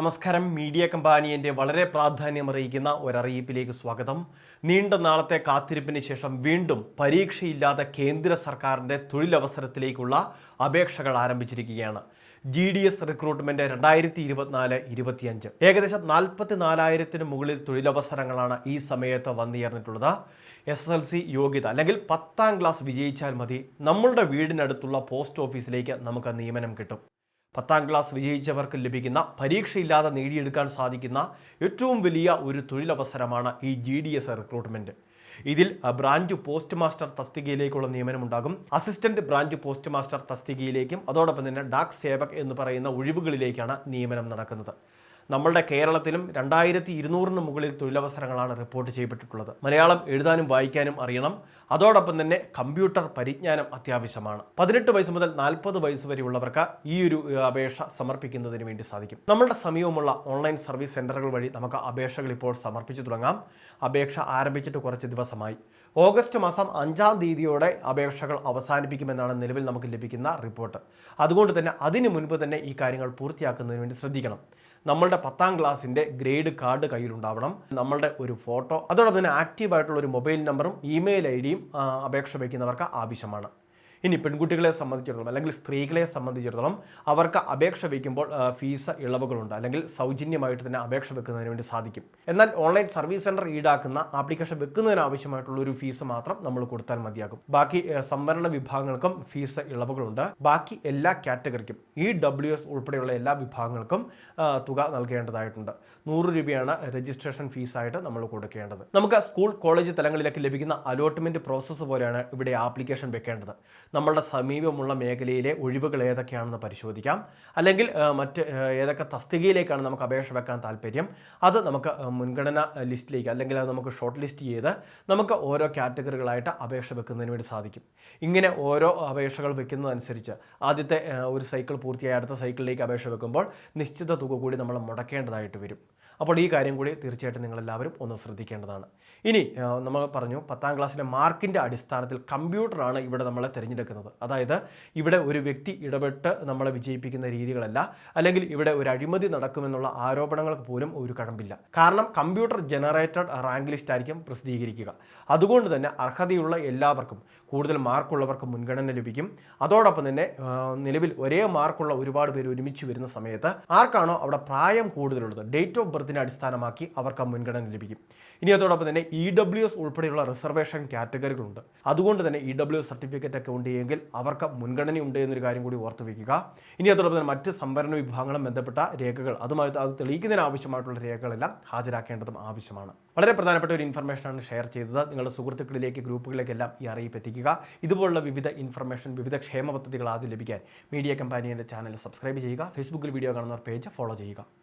നമസ്കാരം. മീഡിയ കമ്പാനിയന്റെ വളരെ പ്രാധാന്യം പ്രാധാന്യമറിയിക്കുന്ന ഒരറിയിപ്പിലേക്ക് സ്വാഗതം. നീണ്ട നാളത്തെ കാത്തിരിപ്പിന് ശേഷം വീണ്ടും പരീക്ഷയില്ലാതെ കേന്ദ്ര സർക്കാരിന്റെ തൊഴിലവസരത്തിലേക്കുള്ള അപേക്ഷകൾ ആരംഭിച്ചിരിക്കുകയാണ്. ജി ഡി എസ് റിക്രൂട്ട്മെന്റ് രണ്ടായിരത്തി ഇരുപത്തിനാല് ഇരുപത്തിയഞ്ച്. ഏകദേശം നാൽപ്പത്തി നാലായിരത്തിന് മുകളിൽ തൊഴിലവസരങ്ങളാണ് ഈ സമയത്ത് വന്നുയർന്നിട്ടുള്ളത്. എസ് എസ് എൽ സി യോഗ്യത അല്ലെങ്കിൽ പത്താം ക്ലാസ് വിജയിച്ചാൽ മതി. നമ്മളുടെ വീടിനടുത്തുള്ള പോസ്റ്റ് ഓഫീസിലേക്ക് നമുക്ക് നിയമനം കിട്ടും. പത്താം ക്ലാസ് വിജയിച്ചവർക്ക് ലഭിക്കുന്ന പരീക്ഷയില്ലാതെ നേടിയെടുക്കാൻ സാധിക്കുന്ന ഏറ്റവും വലിയ ഒരു തൊഴിലവസരമാണ് ഈ ജി ഡി എസ് റിക്രൂട്ട്മെന്റ് ഇതിൽ ബ്രാഞ്ച് പോസ്റ്റ് മാസ്റ്റർ തസ്തികയിലേക്കുള്ള നിയമനമുണ്ടാകും. അസിസ്റ്റന്റ് ബ്രാഞ്ച് പോസ്റ്റ് മാസ്റ്റർ തസ്തികയിലേക്കും അതോടൊപ്പം തന്നെ ഡാക് സേവക് എന്ന് പറയുന്ന ഒഴിവുകളിലേക്കാണ് നിയമനം നടക്കുന്നത്. നമ്മളുടെ കേരളത്തിലും രണ്ടായിരത്തി ഇരുന്നൂറിന് മുകളിൽ തൊഴിലവസരങ്ങളാണ് റിപ്പോർട്ട് ചെയ്യപ്പെട്ടിട്ടുള്ളത്. മലയാളം എഴുതാനും വായിക്കാനും അറിയണം. അതോടൊപ്പം തന്നെ കമ്പ്യൂട്ടർ പരിജ്ഞാനം അത്യാവശ്യമാണ്. പതിനെട്ട് വയസ്സ് മുതൽ നാൽപ്പത് വയസ്സ് വരെയുള്ളവർക്ക് ഈ ഒരു അപേക്ഷ സമർപ്പിക്കുന്നതിന് വേണ്ടി സാധിക്കും. നമ്മുടെ സമീപമുള്ള ഓൺലൈൻ സർവീസ് സെന്ററുകൾ വഴി നമുക്ക് അപേക്ഷകൾ ഇപ്പോൾ സമർപ്പിച്ചു തുടങ്ങാം. അപേക്ഷ ആരംഭിച്ചിട്ട് കുറച്ച് ദിവസമായി. ഓഗസ്റ്റ് മാസം അഞ്ചാം തീയതിയോടെ അപേക്ഷകൾ അവസാനിപ്പിക്കുമെന്നാണ് നിലവിൽ നമുക്ക് ലഭിക്കുന്ന റിപ്പോർട്ട്. അതുകൊണ്ട് തന്നെ അതിനു മുൻപ് തന്നെ ഈ കാര്യങ്ങൾ പൂർത്തിയാക്കുന്നതിന് വേണ്ടി ശ്രദ്ധിക്കണം. നമ്മളുടെ പത്താം ക്ലാസ്സിന്റെ ഗ്രേഡ് കാർഡ് കയ്യിലുണ്ടാവണം. നമ്മളുടെ ഒരു ഫോട്ടോ അതോടൊപ്പം തന്നെ ആക്റ്റീവായിട്ടുള്ള ഒരു മൊബൈൽ നമ്പറും ഇമെയിൽ ഐ ഡിയും അപേക്ഷ വയ്ക്കുന്നവർക്ക് ആവശ്യമാണ്. ഇനി പെൺകുട്ടികളെ സംബന്ധിച്ചിടത്തോളം അല്ലെങ്കിൽ സ്ത്രീകളെ സംബന്ധിച്ചിടത്തോളം അവർക്ക് അപേക്ഷ വയ്ക്കുമ്പോൾ ഫീസ് ഇളവുകളുണ്ട്. അല്ലെങ്കിൽ സൗജന്യമായിട്ട് തന്നെ അപേക്ഷ വെക്കുന്നതിന് വേണ്ടി സാധിക്കും. എന്നാൽ ഓൺലൈൻ സർവീസ് സെന്റർ ഈടാക്കുന്ന ആപ്ലിക്കേഷൻ വെക്കുന്നതിന് ആവശ്യമായിട്ടുള്ള ഒരു ഫീസ് മാത്രം നമ്മൾ കൊടുത്താൽ മതിയാകും. ബാക്കി സംവരണ വിഭാഗങ്ങൾക്കും ഫീസ് ഇളവുകളുണ്ട്. ബാക്കി എല്ലാ കാറ്റഗറിക്കും ഇ ഡബ്ല്യു എസ് ഉൾപ്പെടെയുള്ള എല്ലാ വിഭാഗങ്ങൾക്കും തുക നൽകേണ്ടതായിട്ടുണ്ട്. നൂറ് രൂപയാണ് രജിസ്ട്രേഷൻ ഫീസായിട്ട് നമ്മൾ കൊടുക്കേണ്ടത്. നമുക്ക് സ്കൂൾ കോളേജ് തലങ്ങളിലേക്ക് ലഭിക്കുന്ന അലോട്ട്മെന്റ് പ്രോസസ്സ് പോലെയാണ് ഇവിടെ ആപ്ലിക്കേഷൻ വെക്കേണ്ടത്. നമ്മളുടെ സമീപമുള്ള മേഖലയിലെ ഒഴിവുകൾ ഏതൊക്കെയാണെന്ന് പരിശോധിക്കാം. അല്ലെങ്കിൽ മറ്റ് ഏതൊക്കെ തസ്തികയിലേക്കാണ് നമുക്ക് അപേക്ഷ വെക്കാൻ താല്പര്യം? അത് നമുക്ക് മുൻഗണന ലിസ്റ്റിലേക്ക് അല്ലെങ്കിൽ അത് നമുക്ക് ഷോർട്ട് ലിസ്റ്റ് ചെയ്ത് നമുക്ക് ഓരോ കാറ്റഗറികളായിട്ട് അപേക്ഷ വെക്കുന്നതിന് വേണ്ടി സാധിക്കും. ഇങ്ങനെ ഓരോ അപേക്ഷകൾ വെക്കുന്നതനുസരിച്ച് ആദ്യത്തെ ഒരു സൈക്കിൾ പൂർത്തിയായി അടുത്ത സൈക്കിളിലേക്ക് അപേക്ഷ വെക്കുമ്പോൾ നിശ്ചിത തുക കൂടി നമ്മൾ മുടക്കേണ്ടതായിട്ട് വരും. അപ്പോൾ ഈ കാര്യം കൂടി തീർച്ചയായിട്ടും നിങ്ങളെല്ലാവരും ഒന്ന് ശ്രദ്ധിക്കേണ്ടതാണ്. ഇനി നമ്മൾ പറഞ്ഞു പത്താം ക്ലാസ്സിലെ മാർക്കിന്റെ അടിസ്ഥാനത്തിൽ കമ്പ്യൂട്ടറാണ് ഇവിടെ നമ്മളെ തിരഞ്ഞെടുക്കുന്നത്. അതായത് ഇവിടെ ഒരു വ്യക്തി ഇടപെട്ട് നമ്മളെ വിജയിപ്പിക്കുന്ന രീതികളല്ല അല്ലെങ്കിൽ ഇവിടെ ഒരു അഴിമതി നടക്കുമെന്നുള്ള ആരോപണങ്ങൾക്ക് പോലും ഒരു കഴമ്പില്ല കാരണം കമ്പ്യൂട്ടർ ജനറേറ്റഡ് റാങ്ക് ലിസ്റ്റ് ആയിരിക്കും പ്രസിദ്ധീകരിക്കുക. അതുകൊണ്ട് തന്നെ അർഹതയുള്ള എല്ലാവർക്കും കൂടുതൽ മാർക്കുള്ളവർക്ക് മുൻഗണന ലഭിക്കും. അതോടൊപ്പം തന്നെ നിലവിൽ ഒരേ മാർക്കുള്ള ഒരുപാട് പേര് ഒരുമിച്ച് വരുന്ന സമയത്ത് ആർക്കാണോ അവിടെ പ്രായം കൂടുതലുള്ളത് ഡേറ്റ് ഓഫ് ബർത്തിനെ അടിസ്ഥാനമാക്കി അവർക്ക് മുൻഗണന ലഭിക്കും. ഇനി അതോടൊപ്പം തന്നെ ഇ ഡബ്ല്യു എസ് ഉൾപ്പെടെയുള്ള റിസർവേഷൻ കാറ്റഗറികളുണ്ട്. അതുകൊണ്ട് തന്നെ ഇ ഡബ്ല്യു സർട്ടിഫിക്കറ്റ് ഒക്കെ ഉണ്ട് എങ്കിൽ അവർക്ക് മുൻഗണനയുണ്ട് എന്നൊരു കാര്യം കൂടി ഓർത്ത് വയ്ക്കുക ഇനി അതോടൊപ്പം തന്നെ മറ്റ് സംവരണ വിഭാഗങ്ങളും ബന്ധപ്പെട്ട രേഖകൾ അതുമായി അത് തെളിയിക്കുന്നതിന് ആവശ്യമായിട്ടുള്ള രേഖകളെല്ലാം ഹാജരാക്കേണ്ടതും ആവശ്യമാണ്. വളരെ പ്രധാനപ്പെട്ട ഒരു ഇൻഫർമേഷനാണ് ഷെയർ ചെയ്തത്. നിങ്ങളുടെ സുഹൃത്തുക്കളിലേക്ക് ഗ്രൂപ്പുകളിലേക്കെല്ലാം ഈ അറിയിപ്പ് എത്തിക്കുക. ഇതുപോലുള്ള വിവിധ ഇൻഫർമേഷൻ വിവിധ ക്ഷേമ പദ്ധതികൾ ആദ്യം ലഭിക്കാൻ മീഡിയ കമ്പാനിയുടെ ചാനൽ സബ്സ്ക്രൈബ് ചെയ്യുക. ഫേസ്ബുക്കിൽ വീഡിയോ കാണുന്നവർ പേജ് ഫോളോ ചെയ്യുക.